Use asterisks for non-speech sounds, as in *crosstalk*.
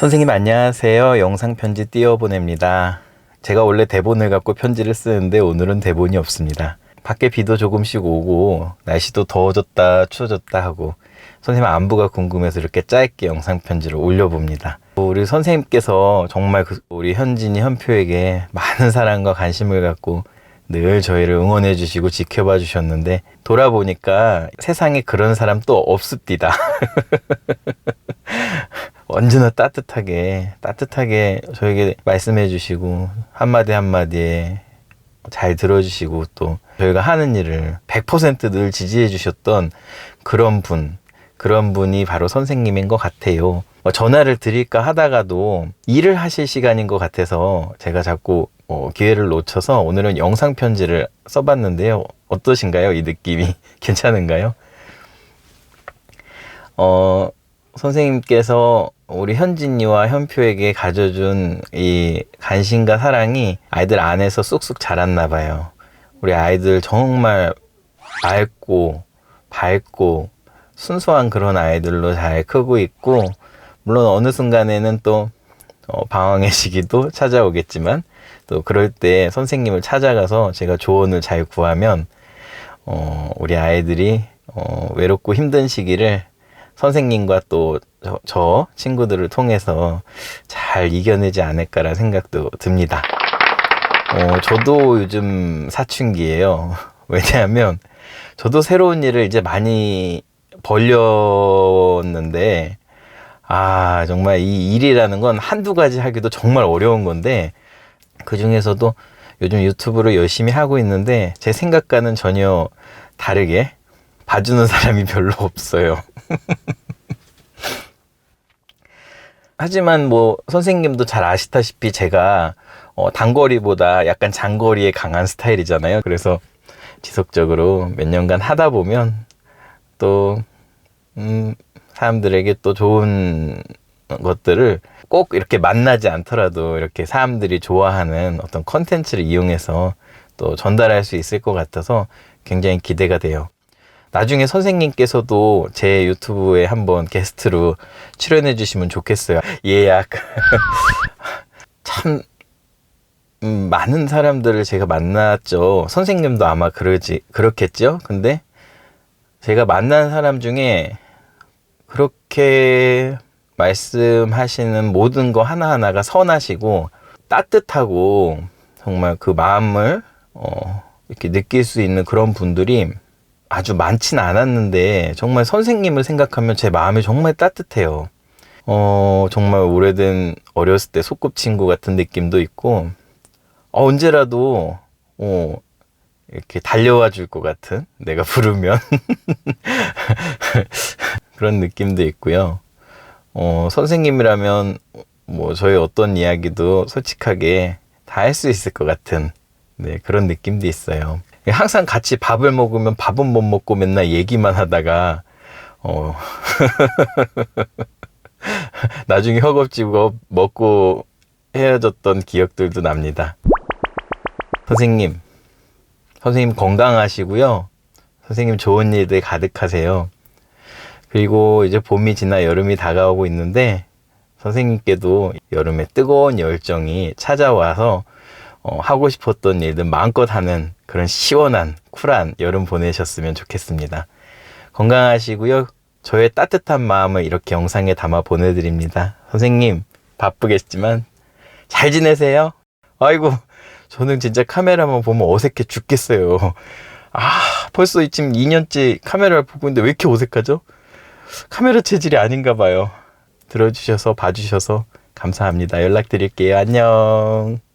선생님 안녕하세요. 영상 편지 띄워보냅니다. 제가 원래 대본을 갖고 편지를 쓰는데 오늘은 대본이 없습니다. 밖에 비도 조금씩 오고 날씨도 더워졌다 추워졌다 하고 선생님 안부가 궁금해서 이렇게 짧게 영상 편지를 올려봅니다. 우리 선생님께서 정말 그 우리 현진이 현표에게 많은 사랑과 관심을 갖고 늘 저희를 응원해 주시고 지켜봐 주셨는데 돌아보니까 세상에 그런 사람 또 없습니다. *laughs* 언제나 따뜻하게 따뜻하게 저에게 말씀해 주시고 한마디 한마디에 잘 들어주시고 또 저희가 하는 일을 100%늘 지지해 주셨던 그런 분 그런 분이 바로 선생님인 것 같아요. 뭐 전화를 드릴까 하다가도 일을 하실 시간인 것 같아서 제가 자꾸 어, 기회를 놓쳐서 오늘은 영상 편지를 써봤는데요. 어떠신가요? 이 느낌이 *laughs* 괜찮은가요? 어, 선생님께서 우리 현진이와 현표에게 가져준 이 관심과 사랑이 아이들 안에서 쑥쑥 자랐나 봐요. 우리 아이들 정말 맑고 밝고 순수한 그런 아이들로 잘 크고 있고 물론 어느 순간에는 또 어, 방황의 시기도 *laughs* 찾아오겠지만 또 그럴 때 선생님을 찾아가서 제가 조언을 잘 구하면 어, 우리 아이들이 어, 외롭고 힘든 시기를 선생님과 또 저, 저 친구들을 통해서 잘 이겨내지 않을까라는 생각도 듭니다. 어, 저도 요즘 사춘기예요. *laughs* 왜냐하면 저도 새로운 일을 이제 많이 벌렸는데 아 정말 이 일이라는 건 한두 가지 하기도 정말 어려운 건데 그 중에서도 요즘 유튜브를 열심히 하고 있는데 제 생각과는 전혀 다르게 봐주는 사람이 별로 없어요. 하지만 뭐 선생님도 잘 아시다시피 제가 어, 단거리보다 약간 장거리에 강한 스타일이잖아요. 그래서 지속적으로 몇 년간 하다 보면 또 음, 사람들에게 또 좋은 것들을 꼭 이렇게 만나지 않더라도 이렇게 사람들이 좋아하는 어떤 컨텐츠를 이용해서 또 전달할 수 있을 것 같아서 굉장히 기대가 돼요. 나중에 선생님께서도 제 유튜브에 한번 게스트로 출연해 주시면 좋겠어요. 예약. *laughs* 참, 음, 많은 사람들을 제가 만났죠. 선생님도 아마 그러지, 그렇겠죠? 근데 제가 만난 사람 중에 그렇게 말씀하시는 모든 거 하나하나가 선하시고 따뜻하고 정말 그 마음을 어, 이렇게 느낄 수 있는 그런 분들이 아주 많지는 않았는데 정말 선생님을 생각하면 제 마음이 정말 따뜻해요. 어, 정말 오래된 어렸을 때 소꿉친구 같은 느낌도 있고 어, 언제라도 어, 이렇게 달려와 줄 것 같은 내가 부르면 *laughs* 그런 느낌도 있고요. 어, 선생님이라면 뭐 저희 어떤 이야기도 솔직하게 다 할 수 있을 것 같은 네, 그런 느낌도 있어요. 항상 같이 밥을 먹으면 밥은 못 먹고 맨날 얘기만 하다가 어 *laughs* 나중에 허겁지겁 먹고 헤어졌던 기억들도 납니다. 선생님, 선생님 건강하시고요. 선생님 좋은 일들 가득하세요. 그리고 이제 봄이 지나 여름이 다가오고 있는데 선생님께도 여름의 뜨거운 열정이 찾아와서 어, 하고 싶었던 일들 마음껏 하는 그런 시원한 쿨한 여름 보내셨으면 좋겠습니다. 건강하시고요. 저의 따뜻한 마음을 이렇게 영상에 담아 보내드립니다. 선생님 바쁘겠지만 잘 지내세요. 아이고 저는 진짜 카메라만 보면 어색해 죽겠어요. 아 벌써 지금 2년째 카메라를 보고 있는데 왜 이렇게 어색하죠? 카메라 체질이 아닌가 봐요. 들어주셔서 봐주셔서 감사합니다. 연락드릴게요. 안녕.